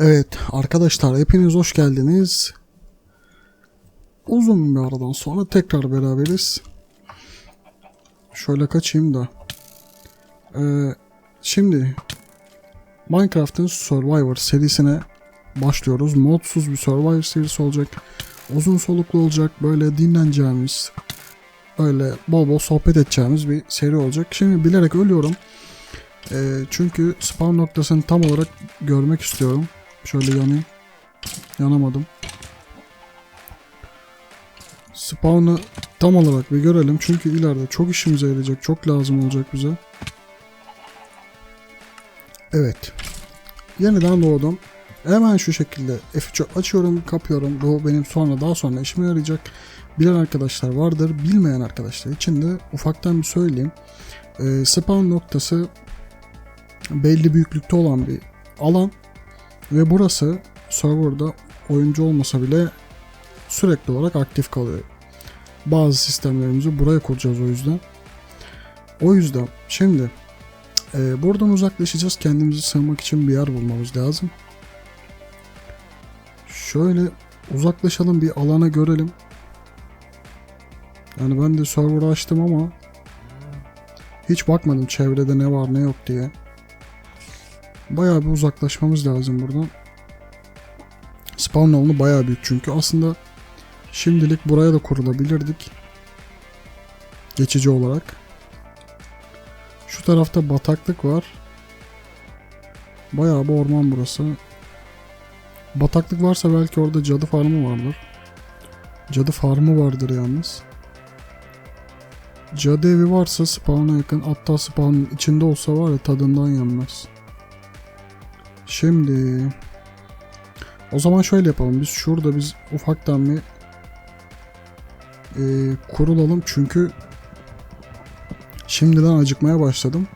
Evet arkadaşlar hepiniz hoş geldiniz. Uzun bir aradan sonra tekrar beraberiz. Şöyle kaçayım da. Ee, şimdi Minecraft'ın Survivor serisine başlıyoruz. Modsuz bir Survivor serisi olacak. Uzun soluklu olacak. Böyle dinleneceğimiz, öyle bol bol sohbet edeceğimiz bir seri olacak. Şimdi bilerek ölüyorum. Ee, çünkü spawn noktasını tam olarak görmek istiyorum. Şöyle yanayım. Yanamadım. Spawn'ı tam olarak bir görelim. Çünkü ileride çok işimize yarayacak. Çok lazım olacak bize. Evet. Yeniden doğdum. Hemen şu şekilde F3'ü açıyorum, kapıyorum. Bu benim sonra daha sonra işime yarayacak. Bilen arkadaşlar vardır. Bilmeyen arkadaşlar için de ufaktan bir söyleyeyim. Ee, spawn noktası belli büyüklükte olan bir alan. Ve burası serverda oyuncu olmasa bile sürekli olarak aktif kalıyor. Bazı sistemlerimizi buraya kuracağız o yüzden. O yüzden şimdi e, buradan uzaklaşacağız. Kendimizi sığmak için bir yer bulmamız lazım. Şöyle uzaklaşalım bir alana görelim. Yani ben de server açtım ama hiç bakmadım çevrede ne var ne yok diye. Bayağı bir uzaklaşmamız lazım buradan. Spawn alanı bayağı büyük çünkü. Aslında şimdilik buraya da kurulabilirdik. Geçici olarak. Şu tarafta bataklık var. Bayağı bir orman burası. Bataklık varsa belki orada cadı farmı vardır. Cadı farmı vardır yalnız. Cadı evi varsa spawn'a yakın hatta spawn'ın içinde olsa var ya tadından yenmez. Şimdi o zaman şöyle yapalım. Biz şurada biz ufaktan bir e, kurulalım çünkü şimdiden acıkmaya başladım.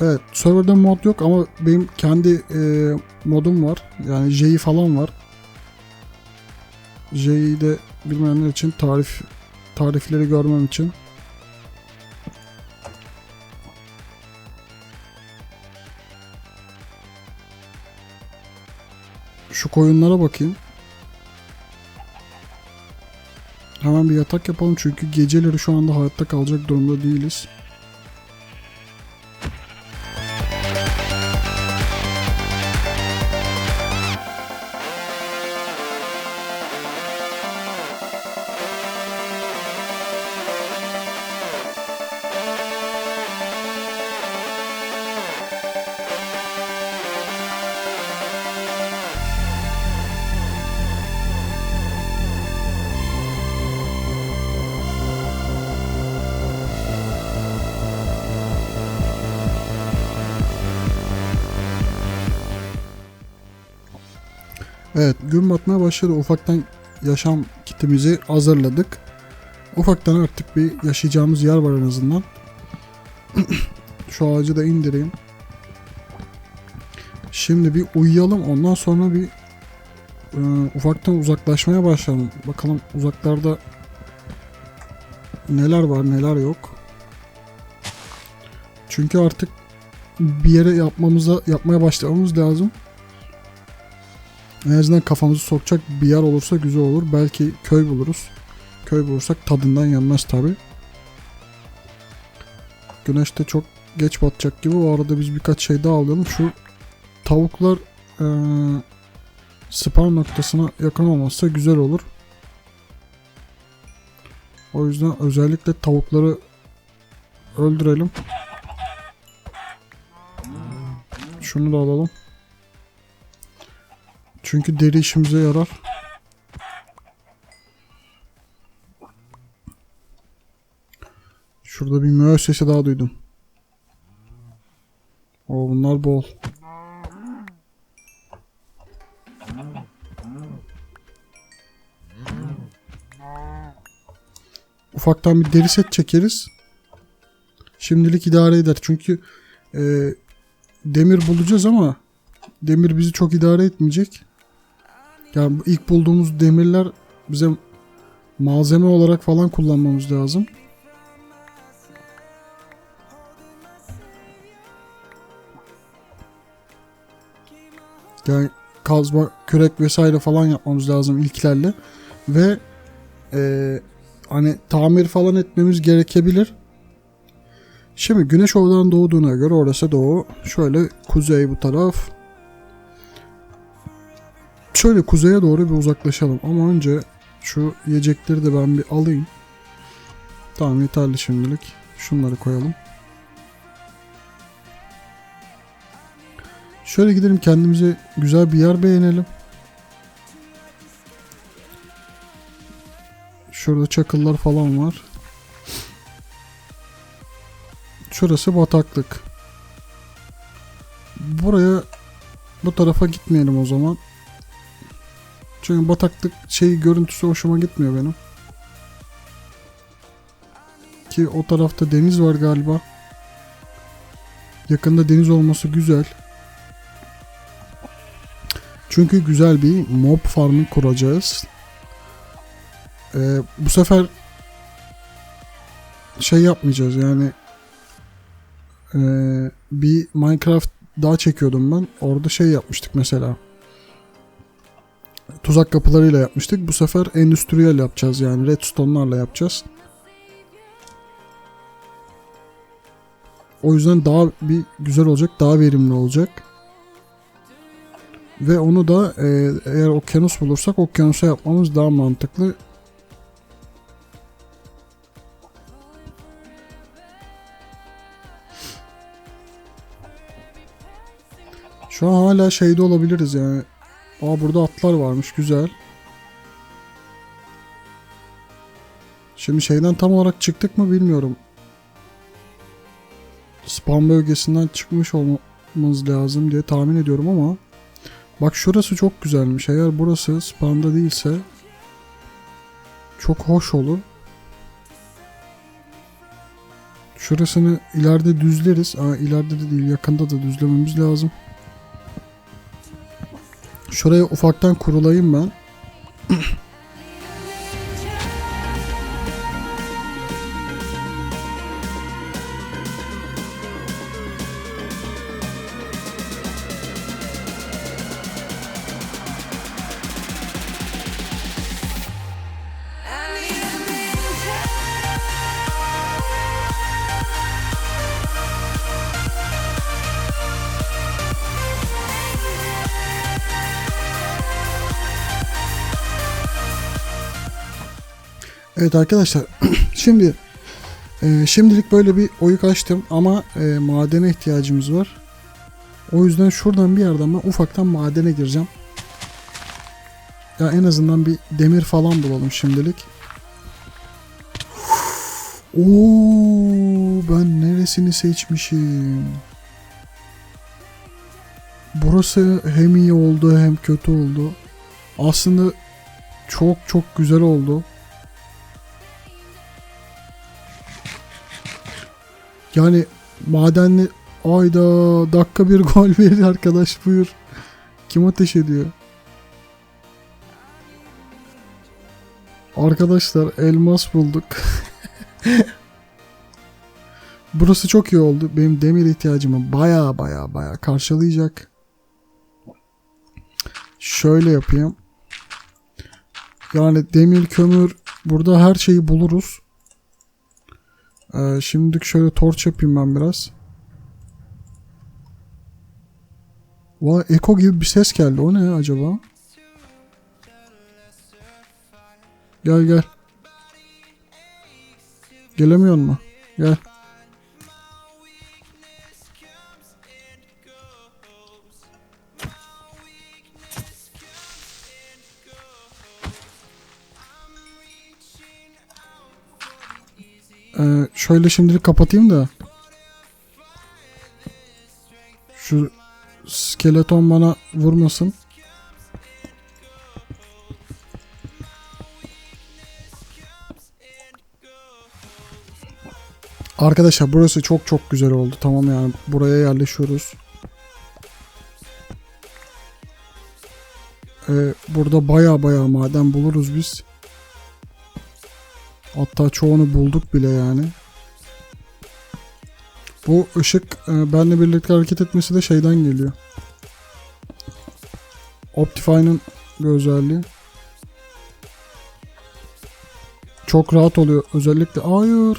Evet, serverda mod yok ama benim kendi e, modum var. Yani J'yi falan var. J'yi de bilmeyenler için tarif tarifleri görmem için Şu koyunlara bakayım. Hemen bir yatak yapalım çünkü geceleri şu anda hayatta kalacak durumda değiliz. Evet gün batmaya başladı. Ufaktan yaşam kitimizi hazırladık. Ufaktan artık bir yaşayacağımız yer var en azından. Şu ağacı da indireyim. Şimdi bir uyuyalım. Ondan sonra bir e, ufaktan uzaklaşmaya başlayalım. Bakalım uzaklarda neler var neler yok. Çünkü artık bir yere yapmamıza yapmaya başlamamız lazım. En azından kafamızı sokacak bir yer olursa güzel olur. Belki köy buluruz. Köy bulursak tadından yanmaz tabi. Güneş de çok geç batacak gibi. O arada biz birkaç şey daha alalım. Şu tavuklar ee, spawn noktasına yakın olmazsa güzel olur. O yüzden özellikle tavukları öldürelim. Şunu da alalım. Çünkü deri işimize yarar. Şurada bir möğ sesi daha duydum. O bunlar bol. Ufaktan bir deri set çekeriz. Şimdilik idare eder. Çünkü e, demir bulacağız ama demir bizi çok idare etmeyecek. Yani ilk bulduğumuz demirler bize malzeme olarak falan kullanmamız lazım. Yani kazma, kürek vesaire falan yapmamız lazım ilklerle. Ve eee, hani tamir falan etmemiz gerekebilir. Şimdi güneş oradan doğduğuna göre orası doğu. Şöyle kuzey bu taraf. Şöyle kuzeye doğru bir uzaklaşalım. Ama önce şu yiyecekleri de ben bir alayım. Tamam yeterli şimdilik. Şunları koyalım. Şöyle gidelim kendimize güzel bir yer beğenelim. Şurada çakıllar falan var. Şurası bataklık. Buraya bu tarafa gitmeyelim o zaman. Çünkü bataklık şey görüntüsü hoşuma gitmiyor benim. Ki o tarafta deniz var galiba. Yakında deniz olması güzel. Çünkü güzel bir mob farmı kuracağız. Ee, bu sefer şey yapmayacağız yani ee, bir Minecraft daha çekiyordum ben. Orada şey yapmıştık mesela. Tuzak kapılarıyla yapmıştık. Bu sefer endüstriyel yapacağız yani redstone'larla yapacağız. O yüzden daha bir güzel olacak, daha verimli olacak. Ve onu da e, eğer okyanus bulursak okyanusa yapmamız daha mantıklı. Şu an hala şeyde olabiliriz yani. Aa burada atlar varmış güzel. Şimdi şeyden tam olarak çıktık mı bilmiyorum. Spam bölgesinden çıkmış olmamız lazım diye tahmin ediyorum ama Bak şurası çok güzelmiş. Eğer burası spamda değilse çok hoş olur. Şurasını ileride düzleriz. Aa, ileride de değil yakında da düzlememiz lazım. Şuraya ufaktan kurulayım ben. Evet arkadaşlar şimdi e, şimdilik böyle bir oyuk açtım ama e, madene ihtiyacımız var. O yüzden şuradan bir yerden ben ufaktan madene gireceğim. Ya en azından bir demir falan bulalım şimdilik. Oo ben neresini seçmişim? Burası hem iyi oldu hem kötü oldu. Aslında çok çok güzel oldu. Yani madenli ayda dakika bir gol verir arkadaş buyur. Kim ateş ediyor? Arkadaşlar elmas bulduk. Burası çok iyi oldu. Benim demir ihtiyacımı baya baya baya karşılayacak. Şöyle yapayım. Yani demir, kömür burada her şeyi buluruz. Ee, şimdilik şöyle torç yapayım ben biraz. Vay eko gibi bir ses geldi. O ne acaba? Gel gel. Gelemiyor mu? Gel. Ee, şöyle şimdilik kapatayım da. Şu skeleton bana vurmasın. Arkadaşlar burası çok çok güzel oldu. Tamam yani buraya yerleşiyoruz. Ee, burada baya baya maden buluruz biz. Hatta çoğunu bulduk bile yani. Bu ışık e, benle birlikte hareket etmesi de şeyden geliyor. Optifine'ın bir özelliği. Çok rahat oluyor. Özellikle hayır.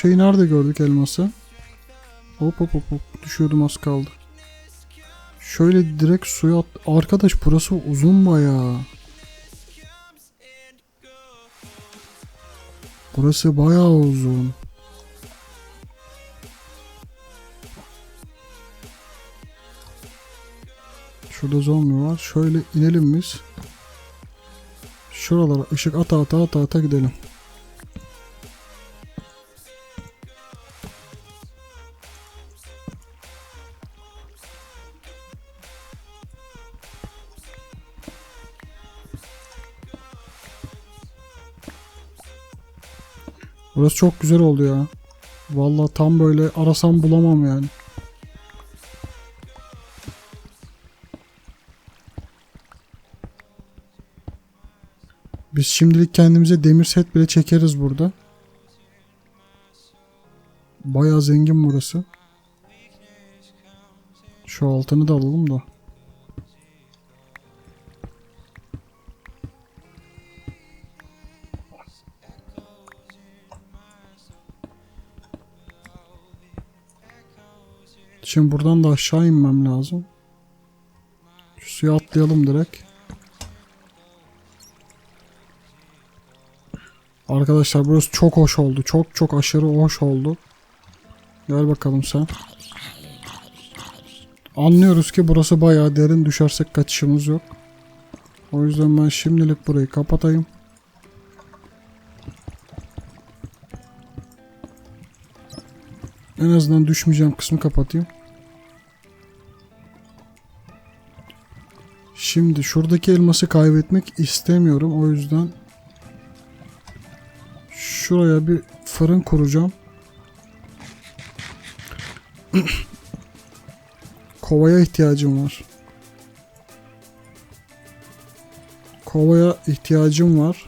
Şeyi nerede gördük elması? Hop hop hop. Düşüyordum az kaldı. Şöyle direkt suya at. Arkadaş burası uzun bayağı. Burası bayağı uzun. Şurada zombi var. Şöyle inelim biz. Şuralara ışık ata ata ata ata gidelim. Burası çok güzel oldu ya. Vallahi tam böyle arasam bulamam yani. Biz şimdilik kendimize demir set bile çekeriz burada. Bayağı zengin burası. Şu altını da alalım da. Şimdi buradan da aşağı inmem lazım. Şu suya atlayalım direkt. Arkadaşlar burası çok hoş oldu. Çok çok aşırı hoş oldu. Gel bakalım sen. Anlıyoruz ki burası bayağı derin. Düşersek kaçışımız yok. O yüzden ben şimdilik burayı kapatayım. En azından düşmeyeceğim kısmı kapatayım. Şimdi şuradaki elması kaybetmek istemiyorum. O yüzden şuraya bir fırın kuracağım. Kovaya ihtiyacım var. Kovaya ihtiyacım var.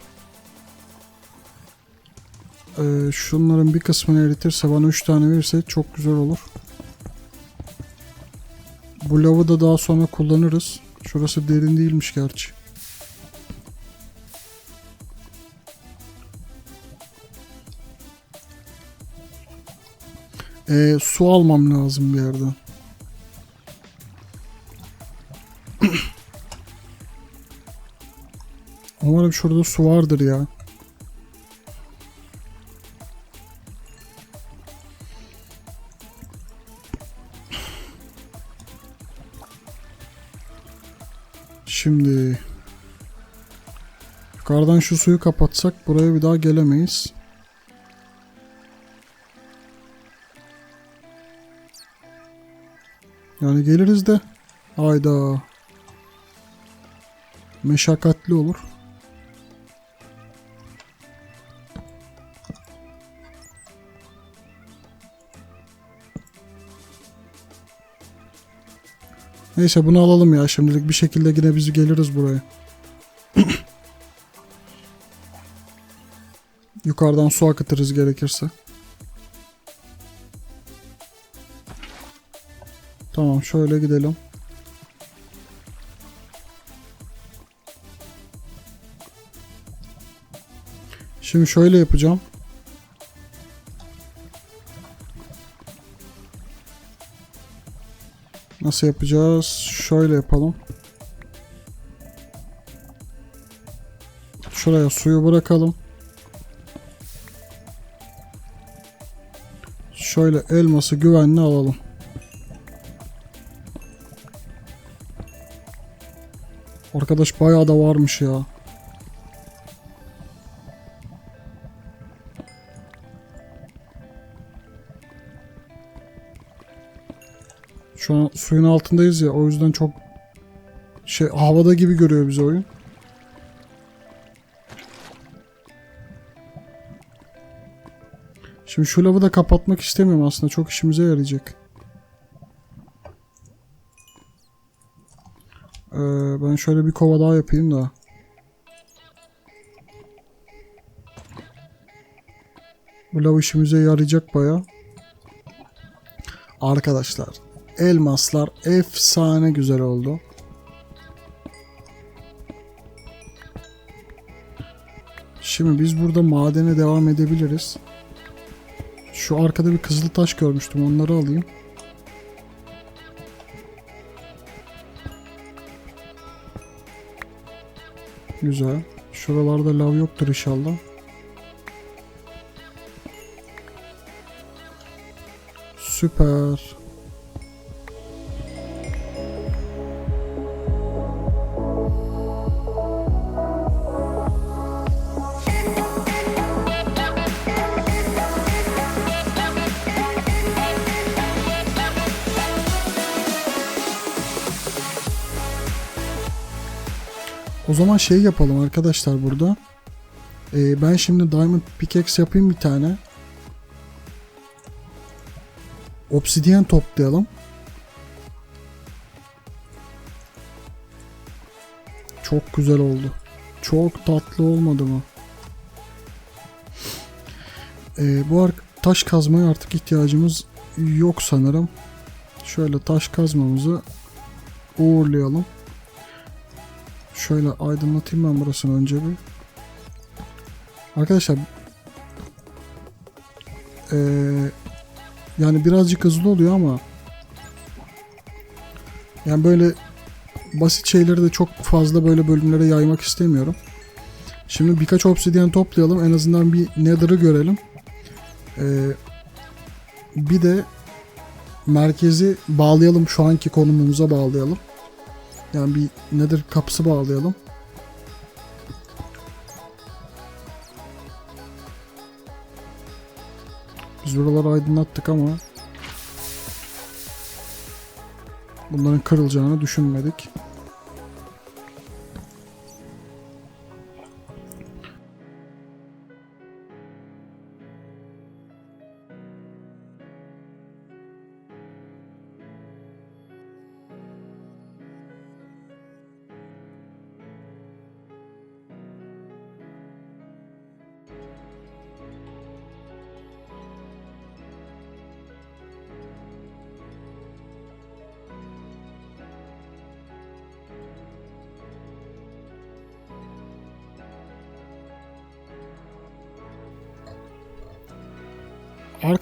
Ee, şunların bir kısmını eritirse bana 3 tane verirse çok güzel olur. Bu lavı da daha sonra kullanırız. Şurası derin değilmiş gerçi. Ee, su almam lazım bir yerden. Umarım şurada su vardır ya. Yukarıdan şu suyu kapatsak buraya bir daha gelemeyiz. Yani geliriz de hayda meşakkatli olur. Neyse bunu alalım ya şimdilik bir şekilde yine biz geliriz buraya. Yukarıdan su akıtırız gerekirse. Tamam şöyle gidelim. Şimdi şöyle yapacağım. Nasıl yapacağız? Şöyle yapalım. Şuraya suyu bırakalım. Şöyle elması güvenli alalım. Arkadaş bayağı da varmış ya. Şu an suyun altındayız ya o yüzden çok şey havada gibi görüyor bizi oyun. Şimdi şu lavı da kapatmak istemiyorum aslında çok işimize yarayacak. Ee, ben şöyle bir kova daha yapayım da. Bu lav işimize yarayacak baya. Arkadaşlar elmaslar efsane güzel oldu. Şimdi biz burada madene devam edebiliriz. Şu arkada bir kızıl taş görmüştüm onları alayım. Güzel. Şuralarda lav yoktur inşallah. Süper. Zaman şey yapalım arkadaşlar burada. Ee, ben şimdi Diamond Pickaxe yapayım bir tane. Obsidian toplayalım. Çok güzel oldu. Çok tatlı olmadı mı? Ee, bu taş kazmaya artık ihtiyacımız yok sanırım. Şöyle taş kazmamızı uğurlayalım. Şöyle aydınlatayım ben burasını önce bir. Arkadaşlar ee, yani birazcık hızlı oluyor ama yani böyle basit şeyleri de çok fazla böyle bölümlere yaymak istemiyorum. Şimdi birkaç obsidyen toplayalım. En azından bir nether'ı görelim. Ee, bir de merkezi bağlayalım. Şu anki konumumuza bağlayalım. Yani bir nether kapısı bağlayalım. Biz buraları aydınlattık ama bunların kırılacağını düşünmedik.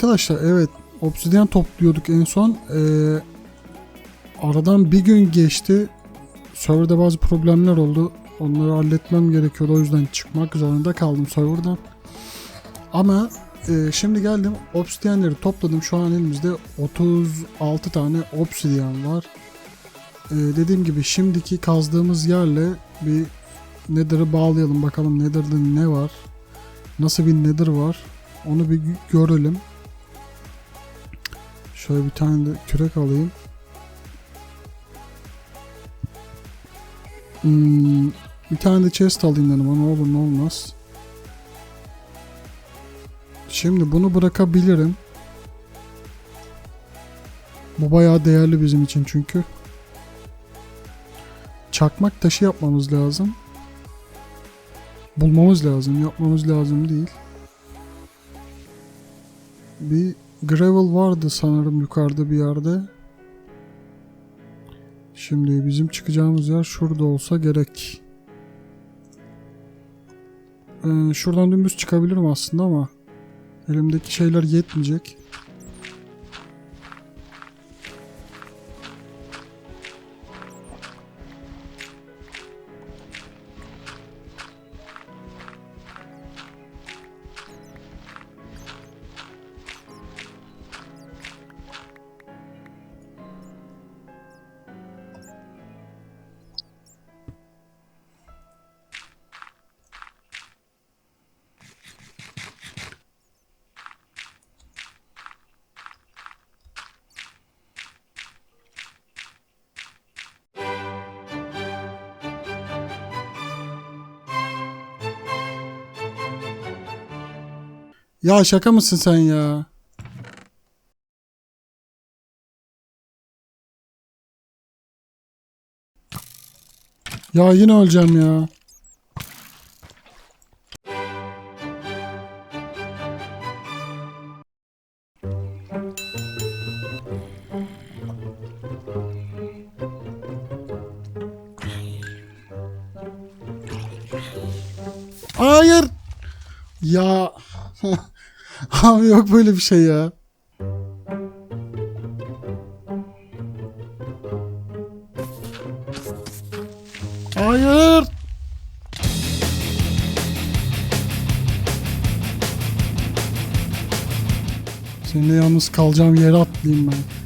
Arkadaşlar evet obsidyen topluyorduk en son. Ee, aradan bir gün geçti. Serverda bazı problemler oldu. Onları halletmem gerekiyordu. O yüzden çıkmak zorunda kaldım serverdan. Ama e, şimdi geldim. Obsidyenleri topladım. Şu an elimizde 36 tane obsidyen var. E, dediğim gibi şimdiki kazdığımız yerle bir Nether'ı bağlayalım. Bakalım Nether'da ne var. Nasıl bir Nether var. Onu bir görelim. Şöyle bir tane de kürek alayım. Hmm, bir tane de chest alayım dedim ama olur ne olmaz. Şimdi bunu bırakabilirim. Bu bayağı değerli bizim için çünkü. Çakmak taşı yapmamız lazım. Bulmamız lazım, yapmamız lazım değil. Bir gravel vardı sanırım yukarıda bir yerde. Şimdi bizim çıkacağımız yer şurada olsa gerek. Ee, şuradan dümdüz çıkabilirim aslında ama elimdeki şeyler yetmeyecek. Ya şaka mısın sen ya? Ya yine öleceğim ya. Yok böyle bir şey ya. Hayır. Seninle yalnız kalacağım yere atlayayım ben.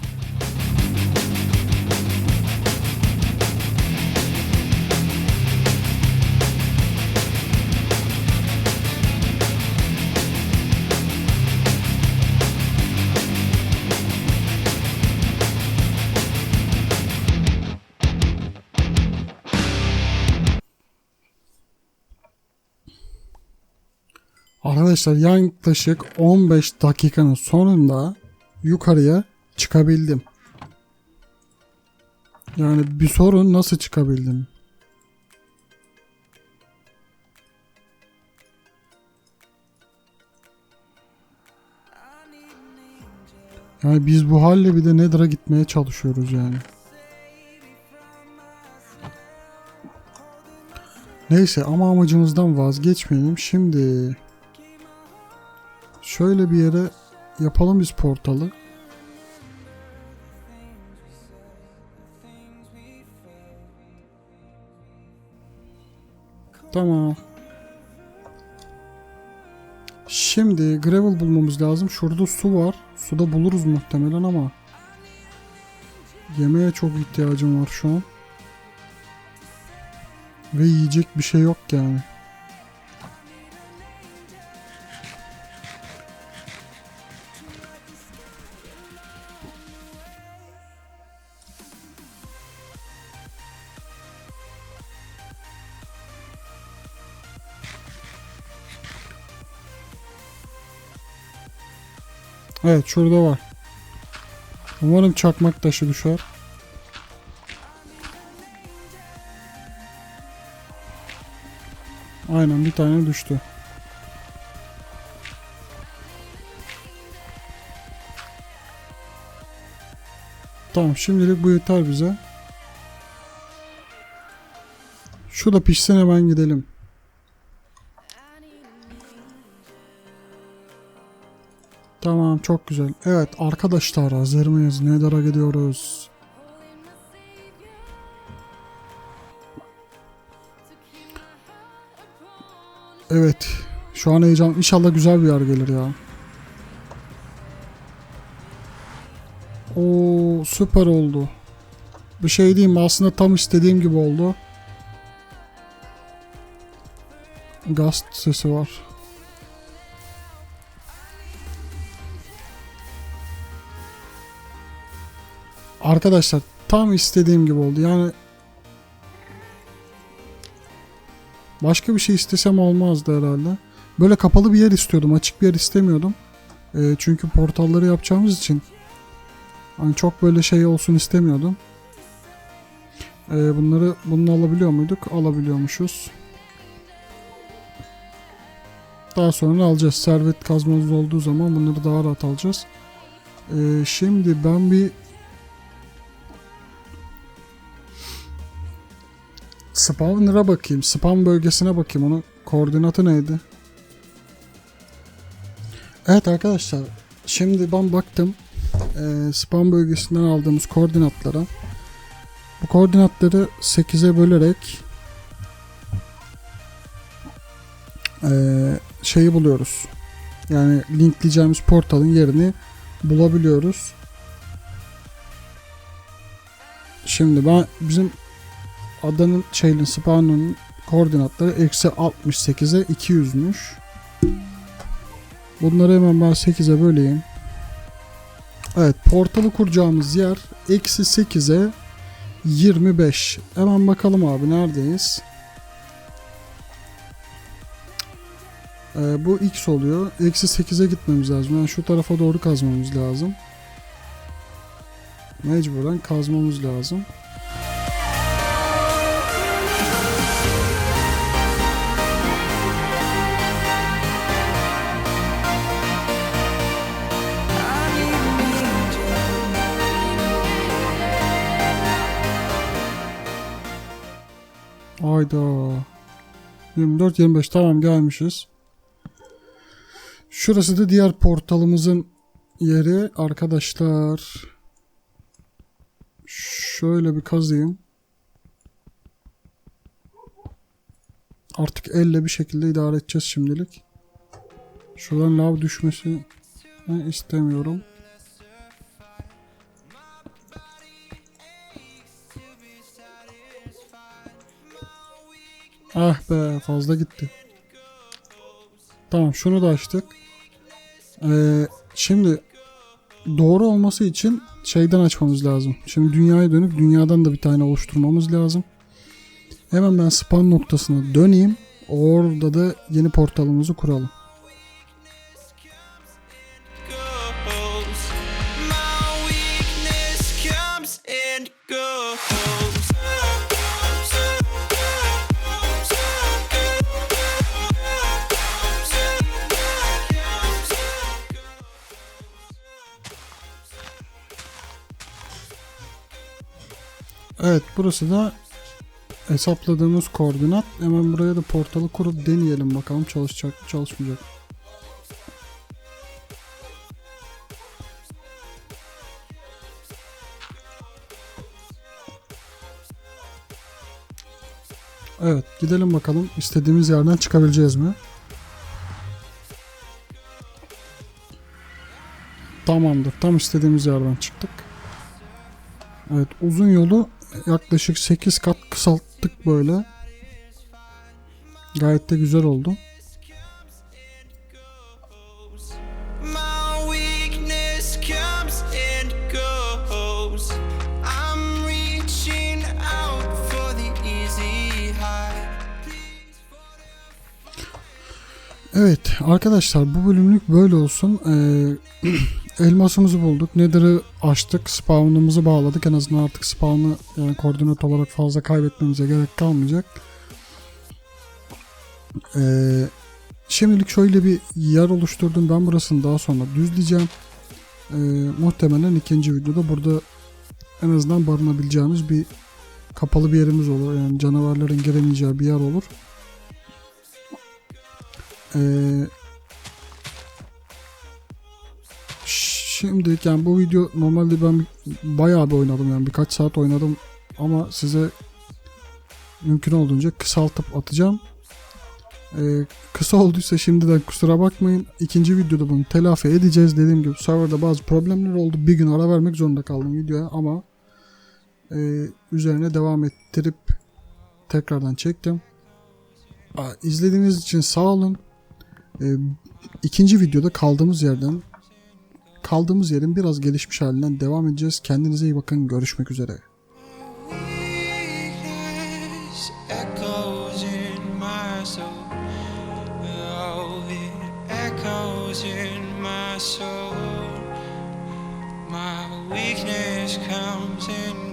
Arkadaşlar yaklaşık 15 dakikanın sonunda yukarıya çıkabildim. Yani bir sorun nasıl çıkabildim? Yani biz bu halle bir de Nether'a gitmeye çalışıyoruz yani. Neyse ama amacımızdan vazgeçmeyelim. Şimdi şöyle bir yere yapalım biz portalı. Tamam. Şimdi gravel bulmamız lazım. Şurada su var. Suda buluruz muhtemelen ama yemeğe çok ihtiyacım var şu an. Ve yiyecek bir şey yok yani. Evet şurada var. Umarım çakmak taşı düşer. Aynen bir tane düştü. Tamam şimdilik bu yeter bize. Şu da pişsin hemen gidelim. Tamam çok güzel. Evet arkadaşlar hazır mıyız? Nether'a gidiyoruz. Evet. Şu an heyecan. İnşallah güzel bir yer gelir ya. Oo süper oldu. Bir şey diyeyim? Aslında tam istediğim gibi oldu. Gast sesi var. Arkadaşlar tam istediğim gibi oldu. Yani başka bir şey istesem olmazdı herhalde. Böyle kapalı bir yer istiyordum. Açık bir yer istemiyordum. Ee, çünkü portalları yapacağımız için hani çok böyle şey olsun istemiyordum. Ee, bunları bununla alabiliyor muyduk? Alabiliyormuşuz. Daha sonra alacağız. Servet kazmamız olduğu zaman bunları daha rahat alacağız. Ee, şimdi ben bir Spawner'a bakayım. Spawn bölgesine bakayım. Onun koordinatı neydi? Evet arkadaşlar. Şimdi ben baktım. E, spawn bölgesinden aldığımız koordinatlara. Bu koordinatları 8'e bölerek e, şeyi buluyoruz. Yani linkleyeceğimiz portalın yerini bulabiliyoruz. Şimdi ben bizim adanın şeyin spawn'ın koordinatları eksi 68'e 200'müş. Bunları hemen ben 8'e böleyim. Evet portalı kuracağımız yer eksi 8'e 25. Hemen bakalım abi neredeyiz? Ee, bu x oluyor. Eksi 8'e gitmemiz lazım. Yani şu tarafa doğru kazmamız lazım. Mecburen kazmamız lazım. Ayda. 24-25 tamam gelmişiz. Şurası da diğer portalımızın yeri arkadaşlar. Şöyle bir kazıyım. Artık elle bir şekilde idare edeceğiz şimdilik. Şuradan lav düşmesi istemiyorum. Ah be fazla gitti. Tamam şunu da açtık. Ee, şimdi doğru olması için şeyden açmamız lazım. Şimdi dünyaya dönüp dünyadan da bir tane oluşturmamız lazım. Hemen ben spawn noktasına döneyim. Orada da yeni portalımızı kuralım. Evet burası da hesapladığımız koordinat. Hemen buraya da portalı kurup deneyelim bakalım çalışacak çalışmayacak. Evet gidelim bakalım istediğimiz yerden çıkabileceğiz mi? Tamamdır tam istediğimiz yerden çıktık. Evet uzun yolu yaklaşık 8 kat kısalttık böyle. Gayet de güzel oldu. Evet arkadaşlar bu bölümlük böyle olsun. Ee, elmasımızı bulduk. Nether'ı açtık. Spawn'ımızı bağladık. En azından artık spawn'ı yani koordinat olarak fazla kaybetmemize gerek kalmayacak. Ee, şimdilik şöyle bir yer oluşturdum. Ben burasını daha sonra düzleyeceğim. Ee, muhtemelen ikinci videoda burada en azından barınabileceğimiz bir kapalı bir yerimiz olur. Yani canavarların giremeyeceği bir yer olur. Ee, şimdi yani bu video normalde ben bayağı bir oynadım yani birkaç saat oynadım ama size mümkün olduğunca kısaltıp atacağım. Ee, kısa olduysa şimdiden kusura bakmayın. İkinci videoda bunu telafi edeceğiz. Dediğim gibi serverda bazı problemler oldu. Bir gün ara vermek zorunda kaldım videoya ama e, üzerine devam ettirip tekrardan çektim. Aa, İzlediğiniz için sağ olun. Ee, ikinci videoda kaldığımız yerden kaldığımız yerin biraz gelişmiş halinden devam edeceğiz. Kendinize iyi bakın. Görüşmek üzere. Echoes in